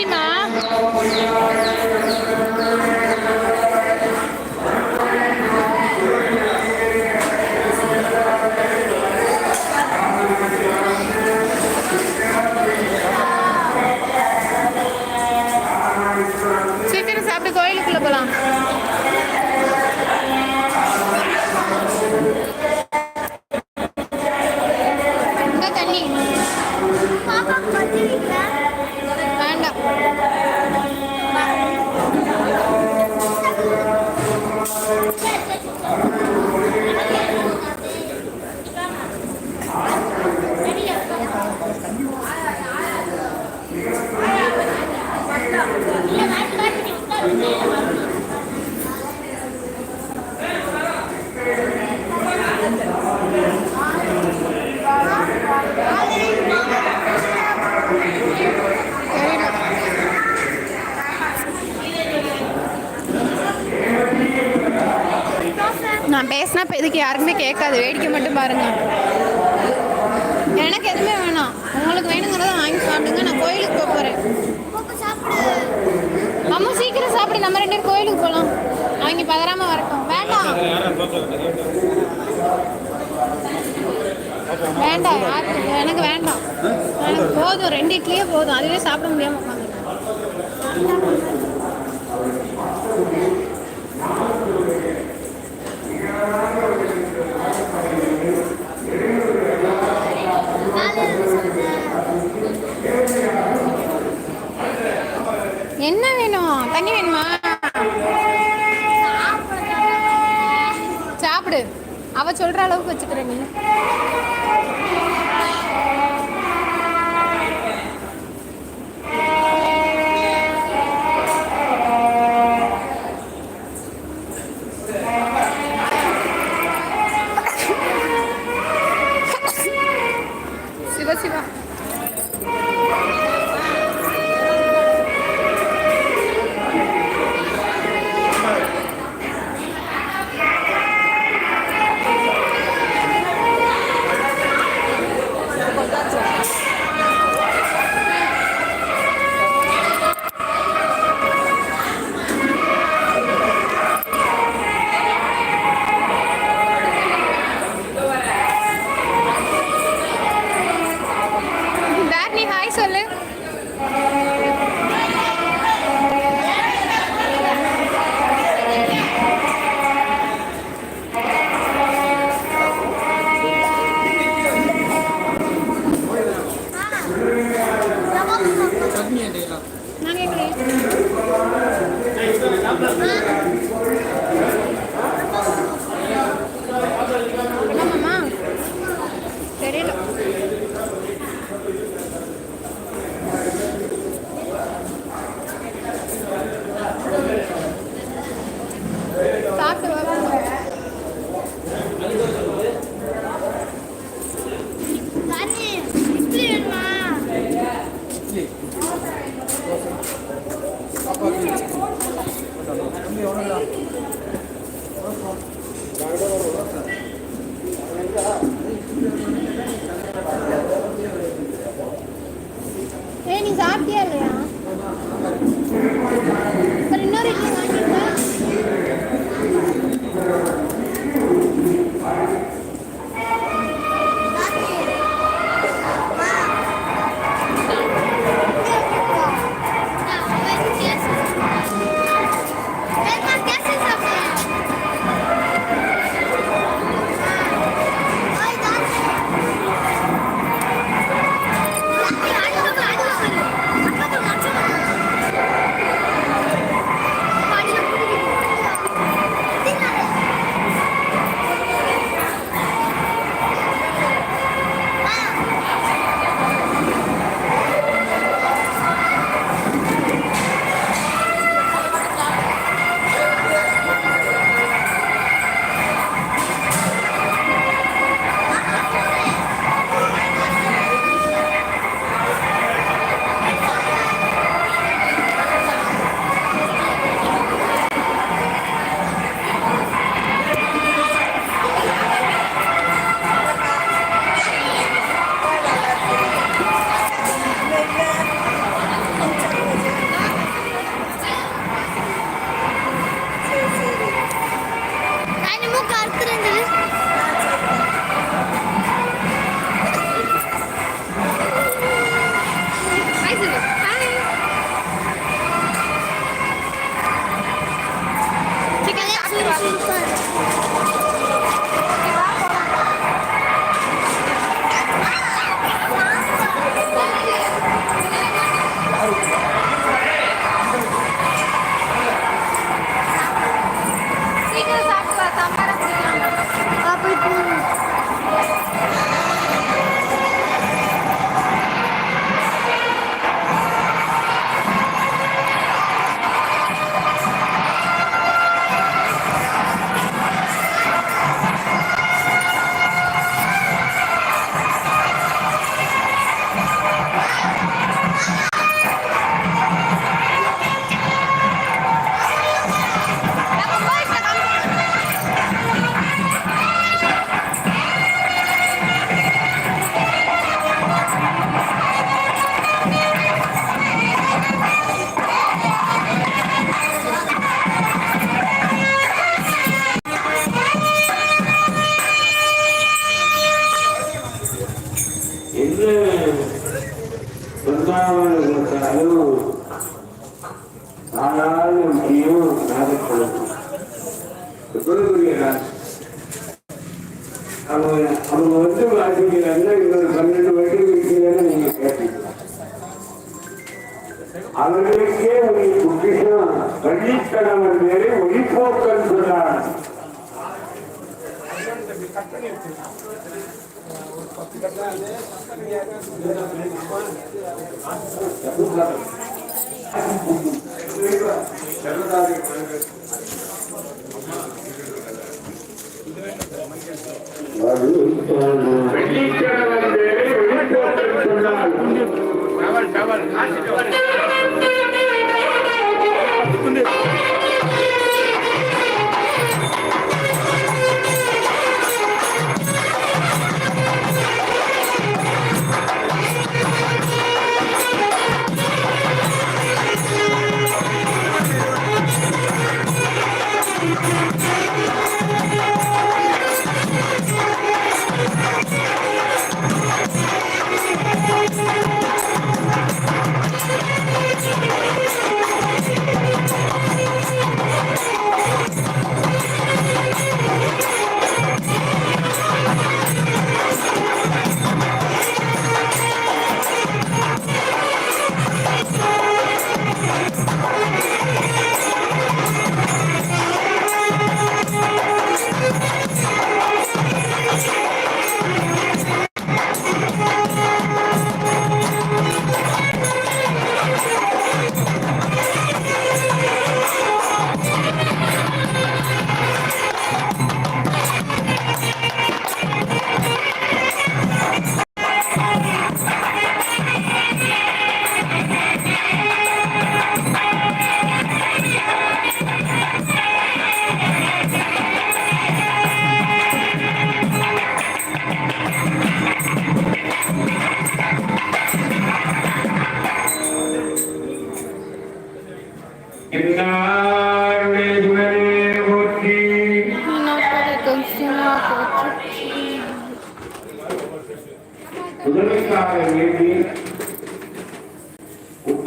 พี่หม ரெண்டு இட்லியே போதும். அதுவே சாப்பிட முடியாமல் உட்காந்து என்ன வேணும்? தண்ணி வேணுமா? சாப்பிடு. அவ சொல்ற அளவுக்கு வச்சுக்கிற நீ. 没有那个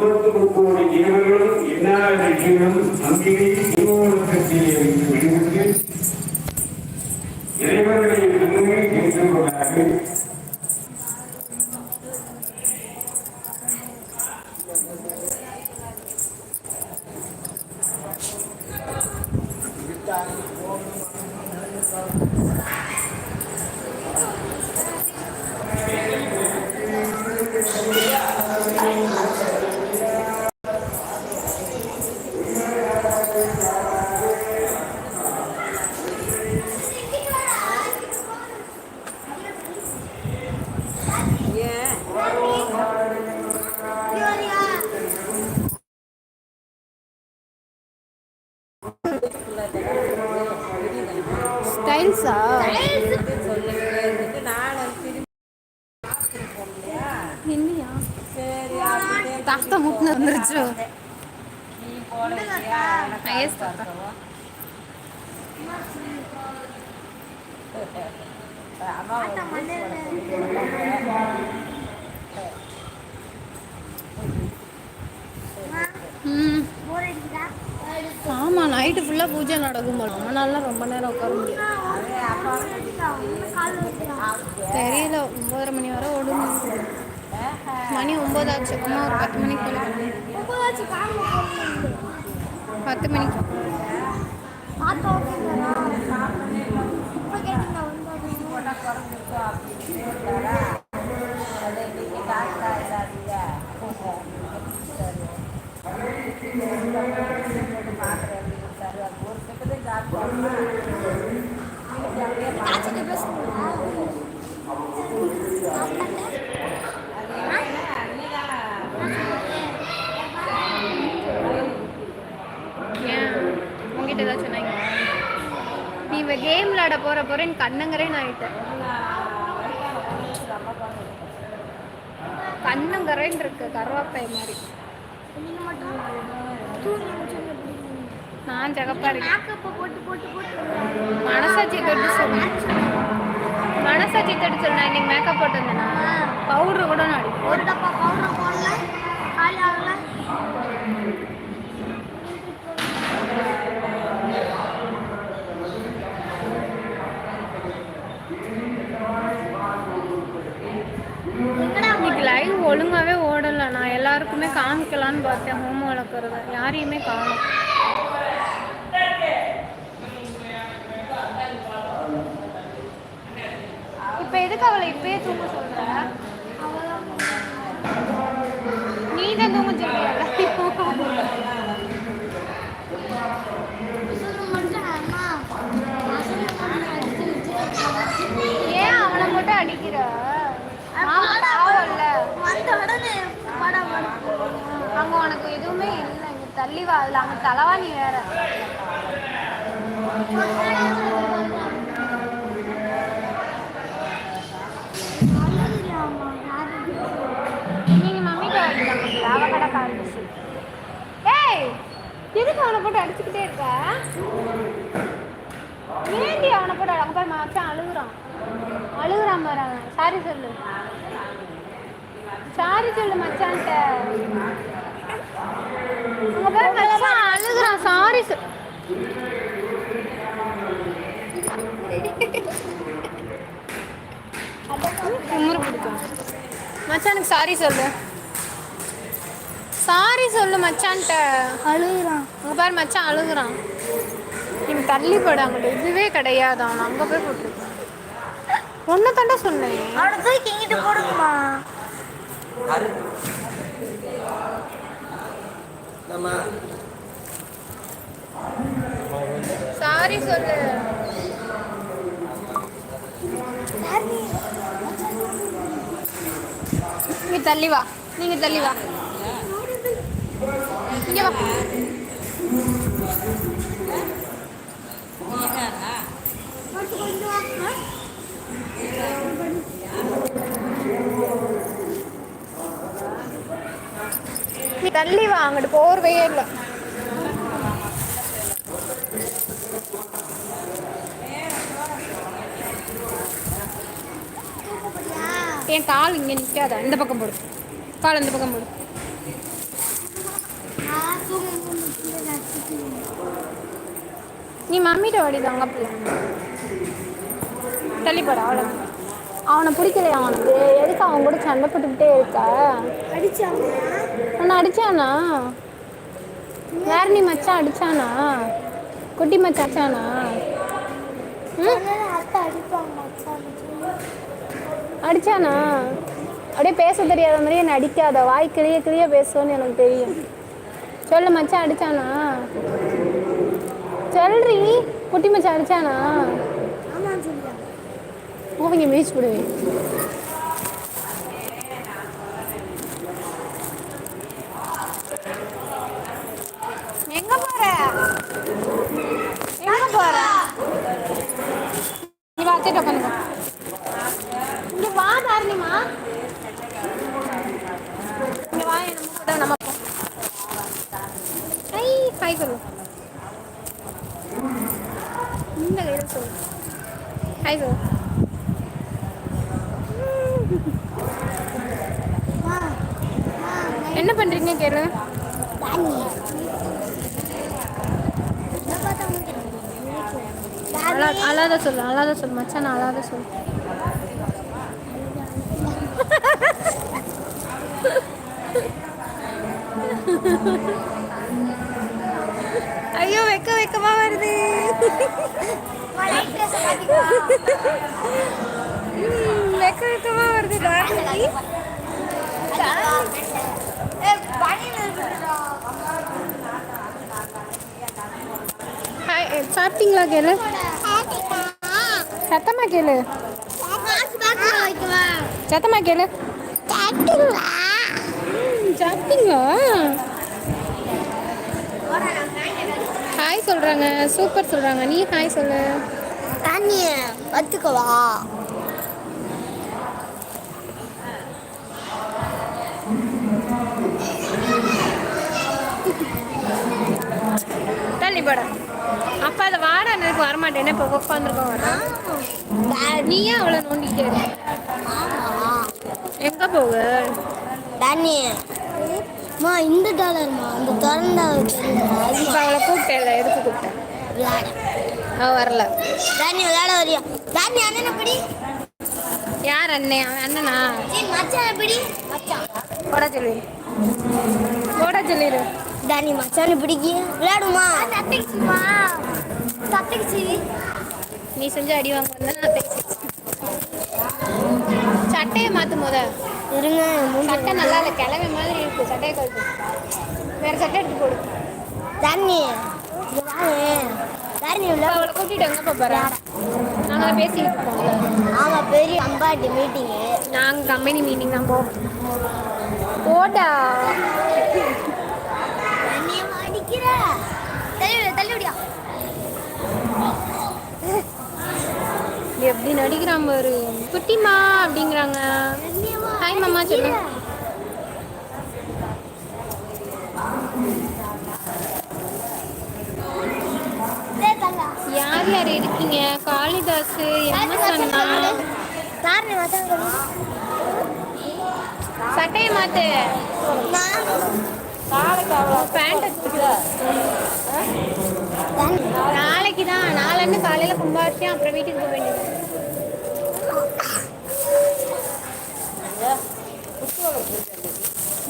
முப்பத்து முப்பது ஜீவர்களும் இன்னார விஷயங்களும் அங்கேயே ஜீவோலகத்திலே விடுவித்து இறைவர்களை முன்னே சென்று கொண்டார்கள் இல்லையா தாத்தா முட்டின வந்துருச்சு? தாத்தா. ம் ஆமாம் நைட்டு ஃபுல்லாக பூஜை நடக்கும் போல. ரொம்ப நாள்லாம் ரொம்ப நேரம் உட்கார முடியும் தெரியல ஒம்பதரை மணி வரை ஓடும். மணி ஒம்பதாச்சு அம்மா ஒரு பத்து மணிக்கு போல பத்து மணிக்கு. ஏன் விளாட போகிற போகிற எனக்கு இருக்கு கருவாப்பை மாதிரி. நான் ஜகப்பா இருக்கேன். மனசாட்சி தொட்டு சொன்னேன் மனசாட்சி தொட்டு சொன்னேன் இன்னைக்கு மேக்கப் போட்டு பவுடர் கூட நான் அடிப்பேன். ஒரு டப்பா பவுடர் போடல. காலி ஆகல லைவ் ஒழுங்காகவே ஓடலை. நான் எல்லாருக்குமே காமிக்கலான்னு பார்த்தேன் ஹோம் வளர்க்குறத. யாரையுமே காணும். இப்போ எதுக்கு அவளை இப்பயே தூங்க சொல்கிற அவள் உனக்கு எதுவுமே இல்லை. இங்க தள்ளி வா. அதுல அங்க தலைவாணி வேற. நீங்க மம்மிட்ட அடிக்கிறாங்க அவ கடை காரிச்சு ஏய் எதுக்கு அவனை போட்டு அடிச்சுக்கிட்டே இருக்க? ஏண்டி அவனை போட்டு அங்க போய் மச்சான் அழுகுறான். அழுகுறான் பாரு சாரி சொல்லு. சாரி சொல்லு மச்சான்ட்ட அழுகுறான். சாரி மச்சானுக்கு சாரி சொல்லு. சாரி சொல்லு மச்சான்ட்ட. அழுகுறான். அங்க பாரு மச்சான் அழுகுறான். நீங்க தள்ளி போட அங்கிட்ட இதுவே கிடையாது அவன். அங்க போய் போட்டுருக்கான். ஒன்னு தாண்டா சொன்னேன். அவனை தூக்கி இங்கிட்டு போடுங்கம்மா. சாரி சொல்லு. நீ தள்ளி வா. நீங்க தள்ளி வா. இங்க வா. தள்ளி வா அங்கிட்டு போர்வையே இல்லை. என் கால் இங்கே நிற்காத இந்த பக்கம் போடு. கால் இந்த பக்கம் போடு. நீ மம்மிட்ட ஓடிது தாங்க தள்ளிப்பட தள்ளி அவ்வளோ அவனை பிடிக்கலையா அவனுக்கு? எதுக்கு அவன் கூட சண்டை போட்டுக்கிட்டே இருக்கா? அடிச்சாங்க உன்னை அடிச்சானா? வேற நீ மச்சான் அடிச்சானா? குட்டி மச்சான் அடிச்சானா? அடிச்சானா? அப்படியே பேச தெரியாத மாதிரியே என்ன அடிக்காத. வாய் கிளிய கிளிய பேசுவேன்னு எனக்கு தெரியும். சொல்லு மச்சான் அடிச்சானா? சொல்றி. குட்டி மச்சான் அடிச்சானா? ஆமாம் சொல்லியா மூவிங்க மிதிச்சு விடுவேன் எங்க போற எங்க போற நீ வாத்திட்டு உட்காந்து இங்க வா தாரணிமா இங்க வா நம்ம கூட நம்ம போ கை ஹாய் சொல்லு இந்த கையில் சொல்லு. ஹாய் சொல்லு என்ன பண்றீங்க கேளு. அழாத சொல்லு அழாத சொல்லு மச்சான் அழாத சொல்லு. Ha ha ha. ஐயோ வெக்க வெக்கமா வருது. வெக்க வெக்கமா வருது எ, சாப்பிட்டீங்களா கேளு? சத்தமா கேளு. சத்தமா கேளு. ம், சாப்பிட்டீங்களா? ஹாய் சொல்றாங்க சூப்பர் சொல்றாங்க. நீ ஹாய் சொல்லு. தண்ணிய வச்சுக்கவா? தள்ளி போட. அப்பா அதை வாட எனக்கு வரமாட்டேன்னு இப்போ உட்காந்துருக்கோம் வர நீயே அவளை நோண்டிக்கிட்டே இருக்க? எங்க போக தண்ணி மா இந்த டாலர்மா இந்த திறந்த இப்போ அவளை கூப்பிட்டேன்ல எதுக்கு கூப்பிட்டேன்? விளையாட. அவ வரல. தண்ணி விளையாட வரியா? தண்ணி அண்ணன் எப்படி யார் அண்ணன் அவன் அண்ணனா? மச்சான் எப்படி மச்சான். போட சொல்லிடு போட சொல்லிடு தானி மச்சானு பிடிக்கும் விளையாடுமா? தப்பிக்குமா தப்பிக்குச்சு நீ செஞ்ச அடி வாங்க நான் பேசி சட்டையை மாத்து முத. இருங்க சட்டை நல்லா இல்லை கிளவை மாதிரி இருக்கு சட்டையை கழுத்து வேற சட்டை எடுத்து போடு. தானி இப்ப விளையாடு அவளை கூட்டிட்டு எங்க போற? நாங்கள் பேசிட்டு இருக்கோம்ல ஆமா பெரிய அம்பாட்டி மீட்டிங்கு நாங்கள் கம்பெனி மீட்டிங் தான் போவோம் போடா. தண்ணிய அடிக்கிற? தள்ளி விடு எப்படி நடிக்கிறான் பாரு. குட்டிமா அப்படிங்கிறாங்க. ஹாய் மாமா சொல்லு. யார் யார் இருக்கீங்க? காளிதாஸ் என்ன சொன்னா? சட்டையை மாத்து. பேண்ட் நாளைக்கு தான் நாளைன்னு காலையில கும்பாபிஷேகம் அப்புறம் வீட்டுக்கு போக வேண்டியது.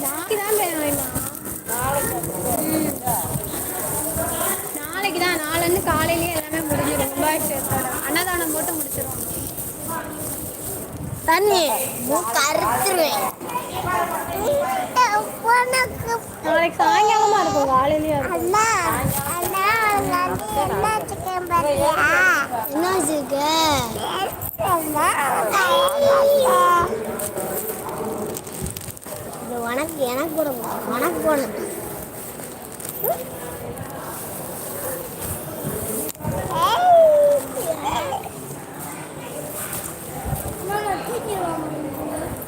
நாளைக்கு தான். நாளைக்கு தான் நாளைன்னு காலையிலேயே எல்லாமே முடிஞ்சிடும். கும்பாபிஷேகத்தோட அன்னதானம் போட்டு முடிச்சிடும் தண்ணி நாளைக்கு சாயங்காலமா இருக்கும். காலையிலேயே இருக்கும் அண்ணா அண்ணா என்ன சிக்கன் என்ன வச்சிருக்க இது உனக்கு எனக்கு போடுங்க உனக்கு போடணும்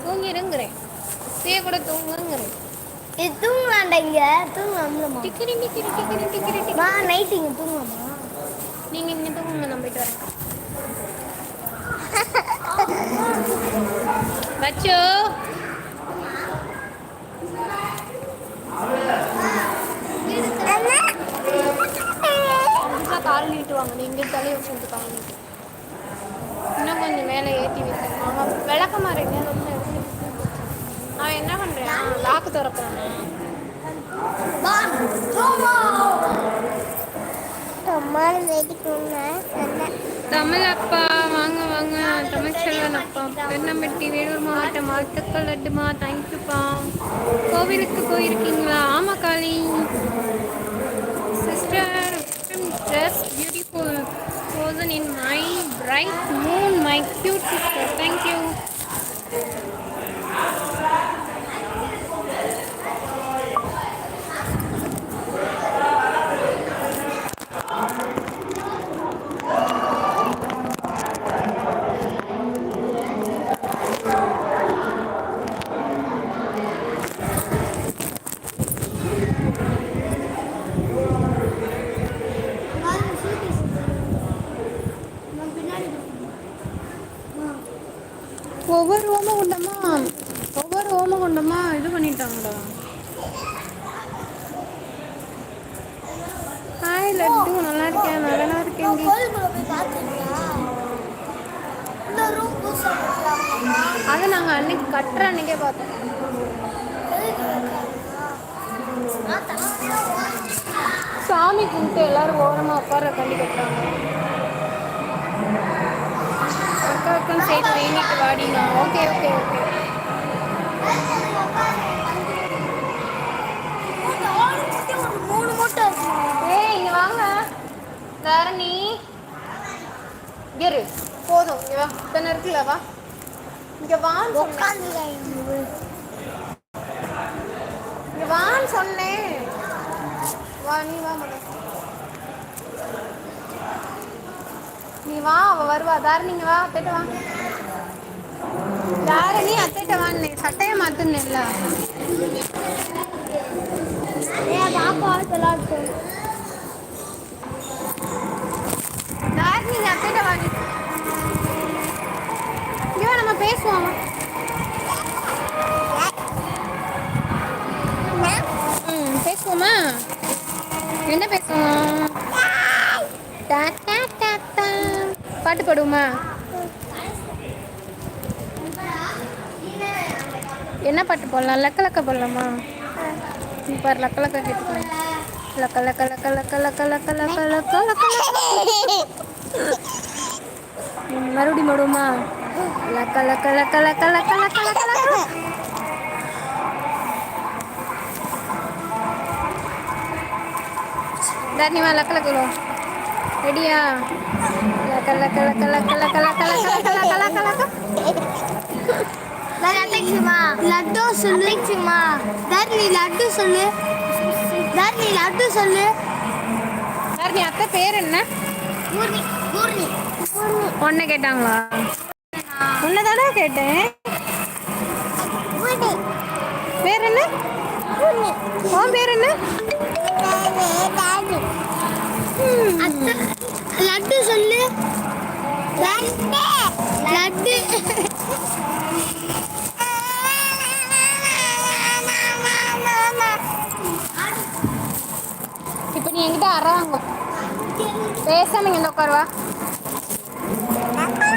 தூங்கிருங்கிறேன். சே கூட தூங்குங்கிறேன் இது தூங்கலாம்டா இங்க. தூங்கலாம்லமா டிக்கிரி டிக்கிரி டிக்கிரி டிக்கிரி டிக்கிரி. வா நைட் இங்க தூங்கலாமா? நீங்க இங்க தூங்குங்க நான் போயிட்டு வரேன். பச்சோ கால் நீட்டுவாங்க நீ இங்கே தலையை வச்சு கால் நீட்டு. இன்னும் கொஞ்சம் மேலே ஏற்றி வைக்கணும் அவன் விளக்க மாறேங்க ரொம்ப எடுத்து நான் என்ன பண்ணுறேன் லாக்கு திறக்கிறான். தமிழ் அப்பா வாங்க வாங்க. தமிழ் செல்வன் அப்பா பெண்ணம்பட்டி வேலூர் மாவட்டம் வாழ்த்துக்கள் லட்டுமா. தேங்க்யூப்பா கோவிலுக்கு போயிருக்கீங்களா? ஆமா Kali. Sister just beautiful frozen in my bright moon my cute sister you ஒவ்வொரு ஓமகுண்டமா ஒவ்வொரு ஓமகுண்டமா இது பண்ணிட்டாங்கடா ஹாய் லட்டு நல்லா இருக்கேன் நல்லா இருக்கேன் கோயிலுக்குள்ள போய் பார்த்தீங்களா இந்த ரூம் புதுசா போட்டுருக்காங்க. அதை நாங்கள் அன்னைக்கு கட்டுற அன்னைக்கே பார்த்தோம் ஆ, தலை சாமி கும்பிட்டு எல்லாரும் ஓரமாக உட்கார கண்டி கட்டுறாங்க அக்காவுக்கும் சேர்த்து வேண்டிட்டு வாடினா ஓகே ஓகே ஓகே இந்த ஆளுக்கு சுத்தி ஒரு மூணு மூட்டை இருக்கு. ஏய் இங்க வாங்க தரணி. இரு. போதும். இங்க வா. இத்தனை இருக்குல்ல வா. இங்க வான்னு சொன்னேன். இங்க வான்னு சொன்னேன். வா நீ வா மகன் நீ வா அவ வருவா. தாரணிங்க வா. அத்தைட்ட வா. தாரணி அத்தைட்ட வான்னு சட்டையை மாத்துன்னு ஏன் பாப்பா விளையாட்டு அவன் பேசுவான் பேசுவோம் ம் பேசுவோமா? என்ன பேசுவோம்? பாட்டு பாடுவோமா? என்ன பாட்டு போடலாம்? லக்க லக்க போடலாமா? நீ பாரு லக்க லக்க கேட்டுக்கோ லக்க லக்க லக்க லக்க லக்க லக்க லக்க லக்க லக்க. மறுபடியும் மறுபடியுமா லக்க லக்க லக்க லக்க லக்க லக்க லக்க லக்க தர்ணிமா லக்க லக்கலோ ரெடியா லக்க லக்க லக்க லக்க லக்க லக்க லக்க லக்க லக்க லக்க லக்க லட்டு சொல்லு லட்டுமா தர்ணி லட்டு சொல்லு தர்ணி லட்டு சொல்லு தர்ணி அத்தை பேர் என்ன பூர்ணி பூர்ணி ஒன்றை கேட்டாங்களா உன்னை தானே கேட்டேன் பேர் என்ன உன் பேர் என்ன லட்டு சொல்லு. லட்டு. லட்டு. இப்போ நீ என்கிட்ட அற வாங்க பேசாம இங்கே உட்காருவா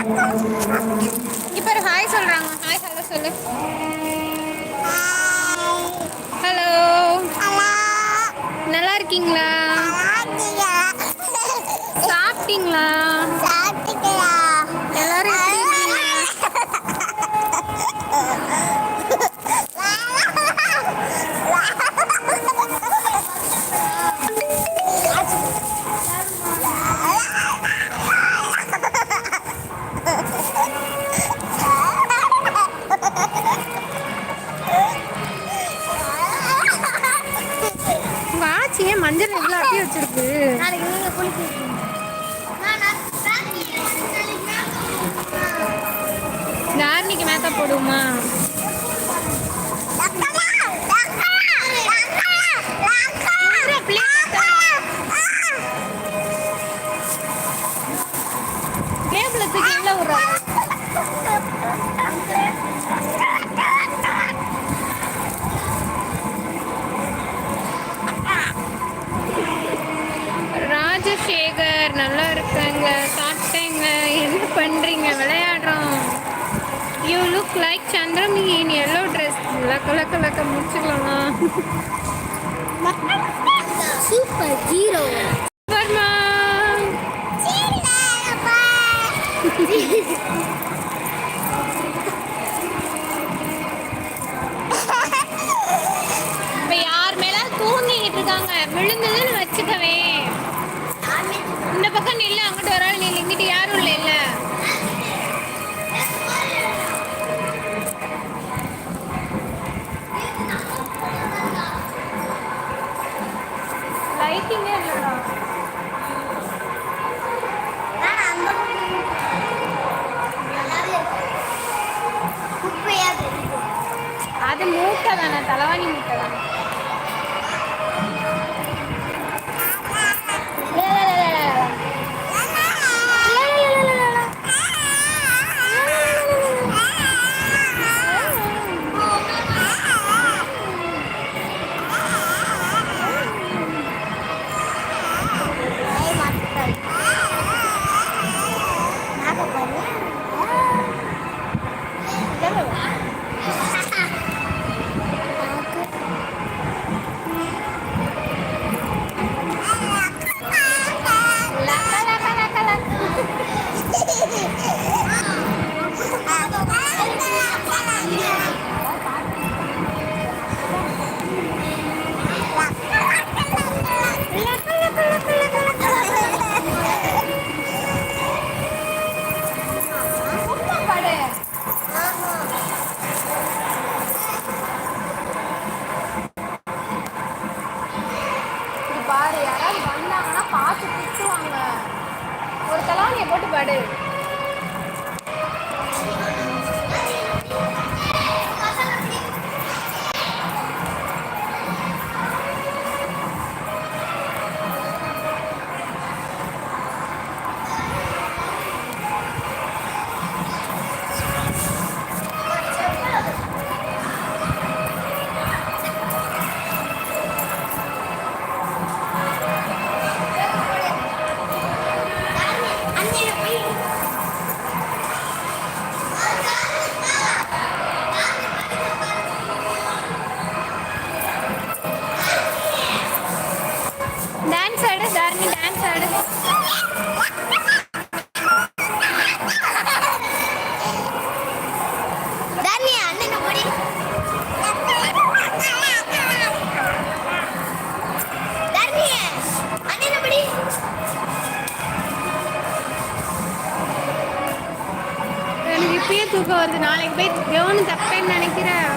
பாரு ஹாய் சொல்கிறாங்க ஹாய் ஹலோ சொல்லு. ஹலோ நல்லா இருக்கீங்களா? சாப்பிட்டீங்களா? எல்லாரும் ஆச்சி ஏன் மஞ்சள் எவ்வளோ அப்படி வச்சிருக்கு. நாளைக்கு நீங்க குளிக்கிறீங்க தாரணிக்கு மேக்கப் போடுவோமா? லைக் சந்திரமி இன் எல்லோ ட்ரெஸ் லக்க லக்க லக்க முடிச்சுக்கலாமா சூப்பர் ஜீரோ இப்போ யார் மேல தூங்கிக்கிட்டு இருக்காங்க. விழுந்ததுன்னு வச்சுக்கவே. இந்த பக்கம் நில்லு அங்கிட்டு ஒரு ஆள் நில்லு. இங்கிட்டு யாரும் இல்லை இல்ல. தலைவாணி முட்டை இப்பயே தூக்கம் வருது. நாளைக்கு போய் கவனம் தப்பேன்னு நினைக்கிறேன்